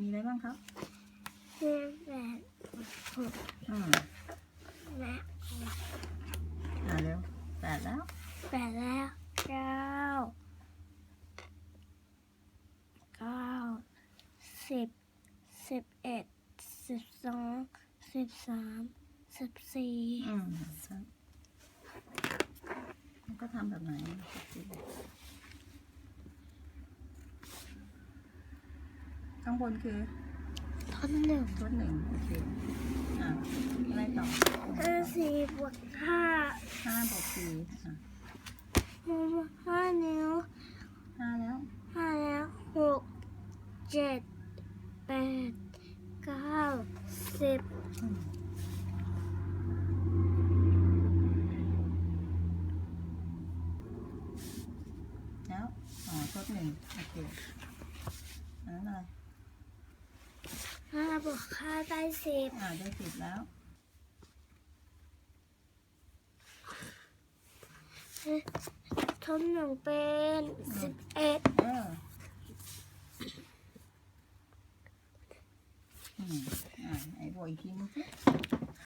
มีอะไรบ้างครับแปดหกอืมและอ่าเร็วแปดแล้วแปดแล้วเก้าเก้าสิบสิบเอ็ดสิบสองสิบสามสิบสี่อืมมันก็ทำแบบไหน ข้างบนคือท่อนหนึ่งทดหนึ่งโอเคอ่าอะไรต่อห้าสี่บวกห้าห้าบวกสี่อะห้านิ้วห้าแล้วห้าแล้วหกเจ็ดแปดเก้าสิบอืมแล้วอ๋อทดหนึ่งโอเคอันนั้นอะไร ห้าบวกห้าได้สิบอ่าได้สิบแล้วทนหนึ่งเป็นสิบเอ็ดเอออืมอ่าไหนบวกอีกทีนึงสิ